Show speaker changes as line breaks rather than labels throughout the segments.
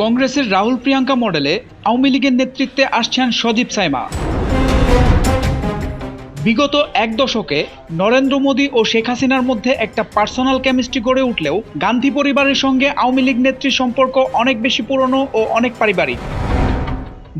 কংগ্রেসের রাহুল প্রিয়াঙ্কা মডেলে আওয়ামী লীগের নেতৃত্বে আসছেন সজীব সাইমা। বিগত এক দশকে নরেন্দ্র মোদী ও শেখ হাসিনার মধ্যে একটা পার্সোনাল কেমিস্ট্রি গড়ে উঠলেও গান্ধী পরিবারের সঙ্গে আওয়ামী লীগ নেত্রীর সম্পর্ক অনেক বেশি পুরনো ও অনেক পারিবারিক।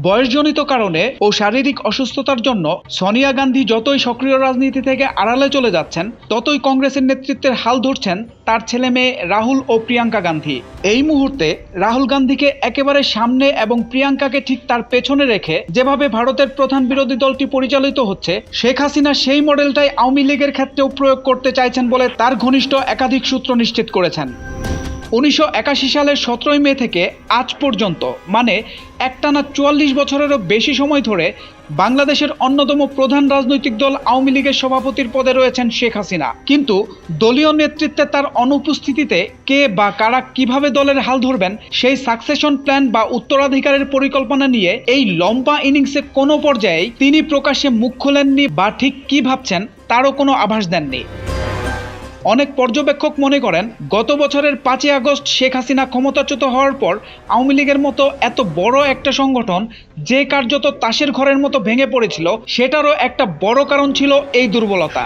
বয়সজনিত কারণে ও শারীরিক অসুস্থতার জন্য সোনিয়া গান্ধী যতই সক্রিয় রাজনীতি থেকে আড়ালে চলে যাচ্ছেন, ততই কংগ্রেসের নেতৃত্বের হাল ধরছেন তার ছেলে মেয়ে রাহুল ও প্রিয়াঙ্কা গান্ধী। এই মুহূর্তে রাহুল গান্ধীকে একেবারে সামনে এবং প্রিয়াঙ্কাকে ঠিক তার পেছনে রেখে যেভাবে ভারতের প্রধান বিরোধী দলটি পরিচালিত হচ্ছে, শেখ হাসিনা সেই মডেলটাই আওয়ামী লীগের ক্ষেত্রেও প্রয়োগ করতে চাইছেন বলে তার ঘনিষ্ঠ একাধিক সূত্র নিশ্চিত করেছেন। উনিশশো একাশি সালের সতেরোই মে থেকে আজ পর্যন্ত মানে একটানা চুয়াল্লিশ বছরেরও বেশি সময় ধরে বাংলাদেশের অন্যতম প্রধান রাজনৈতিক দল আওয়ামী লীগের সভাপতির পদে রয়েছেন শেখ হাসিনা। কিন্তু দলীয় নেতৃত্বে তার অনুপস্থিতিতে কে বা কারা কীভাবে দলের হাল ধরবেন, সেই সাকসেশন প্ল্যান বা উত্তরাধিকারের পরিকল্পনা নিয়ে এই লম্বা ইনিংসে কোনো পর্যায়েই তিনি প্রকাশ্যে মুখ খোলেননি বা ঠিক কি ভাবছেন তারও কোনো আভাস দেননি। অনেক পর্যবেক্ষক মনে করেন, গত বছরের পাঁচই আগস্ট শেখ হাসিনা ক্ষমতাচ্যুত হওয়ার পর আওয়ামী লীগের মতো এত বড় একটা সংগঠন যে কার্যত তাসের ঘরের মতো ভেঙে পড়েছিল, সেটারও একটা বড় কারণ ছিল এই দুর্বলতা।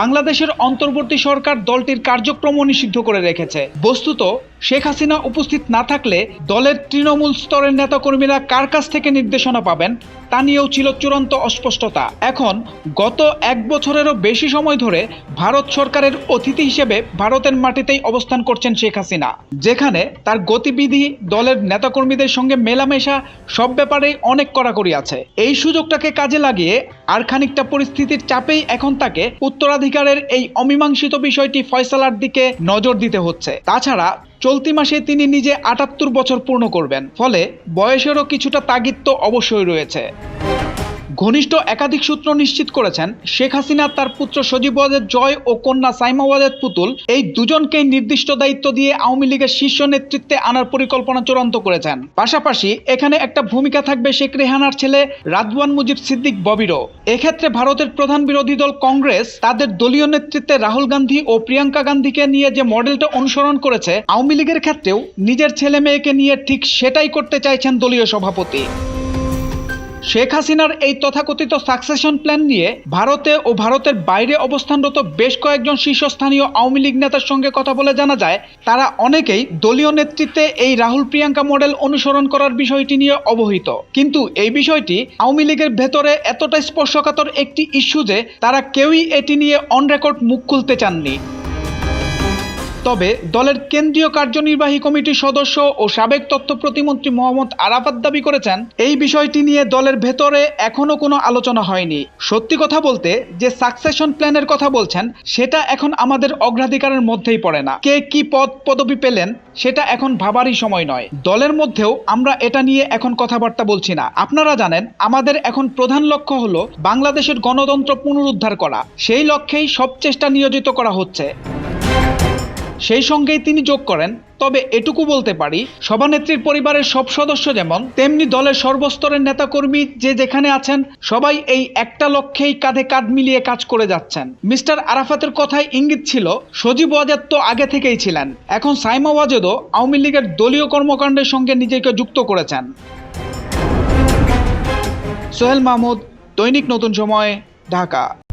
বাংলাদেশের অন্তর্বর্তী সরকার দলটির কার্যক্রম নিষিদ্ধ করে রেখেছে। বস্তুত শেখ হাসিনা উপস্থিত না থাকলে দলের তৃণমূল স্তরের নেতাকর্মীরা কার কাছ থেকে নির্দেশনা পাবেন, তা নিয়েও ছিল চূড়ান্ত অস্পষ্টতা। এখন, গত এক বছরেরও বেশি সময় ধরে ভারত সরকারের অতিথি হিসেবে ভারতের মাটিতেই অবস্থান করছেন শেখ হাসিনা, যেখানে তার গতিবিধি, দলের নেতাকর্মীদের সঙ্গে মেলামেশা, সব ব্যাপারেই অনেক কড়াকড়ি আছে। এই সুযোগটাকে কাজে লাগিয়ে আর খানিকটা পরিস্থিতির চাপেই এখন তাকে উত্তরাধিকারের এই অমীমাংসিত বিষয়টি ফয়সালার দিকে নজর দিতে হচ্ছে। তাছাড়া চলতি মাসে তিনি নিজে আটাত্তর বছর পূর্ণ করবেন, ফলে বয়সেরও কিছুটা তাগিদ তো অবশ্যই রয়েছে। ঘনিষ্ঠ একাধিক সূত্র নিশ্চিত করেছেন, শেখ হাসিনা তার পুত্র সজীব ওয়াজেদ জয় ও কন্যা সাইমা ওয়াজেদ পুতুল এই দুজনকেই নির্দিষ্ট দায়িত্ব দিয়ে আওয়ামী লীগের শীর্ষ নেতৃত্বে আনার পরিকল্পনা চূড়ান্ত করেছেন। পাশাপাশি এখানে একটা ভূমিকা থাকবে শেখ রেহানার ছেলে রাদওয়ান মুজিব সিদ্দিক ববিরও। এক্ষেত্রে ভারতের প্রধান বিরোধী দল কংগ্রেস তাদের দলীয় নেতৃত্বে রাহুল গান্ধী ও প্রিয়াঙ্কা গান্ধীকে নিয়ে যে মডেলটা অনুসরণ করেছে, আওয়ামী লীগের ক্ষেত্রেও নিজের ছেলে মেয়েকে নিয়ে ঠিক সেটাই করতে চাইছেন দলীয় সভাপতি। শেখ হাসিনার এই তথাকথিত সাকসেশন প্ল্যান নিয়ে ভারতে ও ভারতের বাইরে অবস্থানরত বেশ কয়েকজন শীর্ষস্থানীয় আওয়ামী লীগ নেতার সঙ্গে কথা বলে জানা যায়, তারা অনেকেই দলীয় নেতৃত্বে এই রাহুল প্রিয়াঙ্কা মডেল অনুসরণ করার বিষয়টি নিয়ে অবহিত। কিন্তু এই বিষয়টি আওয়ামী লীগের ভেতরে এতটা স্পর্শকাতর একটি ইস্যু যে তারা কেউই এটি নিয়ে অন রেকর্ড মুখ খুলতে চাননি। তবে দলের কেন্দ্রীয় কার্যনির্বাহী কমিটির সদস্য ও সাবেক তথ্য প্রতিমন্ত্রী মোহাম্মদ আরাফাত দাবি করেছেন, এই বিষয়টি নিয়ে দলের ভেতরে এখনও কোনো আলোচনা হয়নি। সত্যি কথা বলতে, যে সাকসেশন প্ল্যানের কথা বলছেন, সেটা এখন আমাদের অগ্রাধিকারের মধ্যেই পড়ে না। কে কি পদ, পদবি পেলেন, সেটা এখন ভাবারই সময় নয়। দলের মধ্যেও আমরা এটা নিয়ে এখন কথাবার্তা বলছি না। আপনারা জানেন, আমাদের এখন প্রধান লক্ষ্য হলো বাংলাদেশের গণতন্ত্র পুনরুদ্ধার করা। সেই লক্ষ্যেই সব চেষ্টা নিয়োজিত করা হচ্ছে। সেই সঙ্গেই তিনি যোগ করেন। তবে এটুকু বলতে পারি, সভানেত্রীর পরিবারের সব সদস্য যেমন, তেমনি দলের সর্বস্তরের নেতাকর্মী যে যেখানে আছেন, সবাই এই একটা লক্ষ্যেই কাঁধে কাঁধ মিলিয়ে কাজ করে যাচ্ছেন। মিস্টার আরাফাতের কথায় ইঙ্গিত ছিল, সজীব ওয়াজেদ তো আগে থেকেই ছিলেন। এখন সাইমা ওয়াজেদও আওয়ামী লীগের দলীয় কর্মকাণ্ডের সঙ্গে নিজেকে যুক্ত করেছেন। সোহেল মাহমুদ, দৈনিক নতুন সময়, ঢাকা।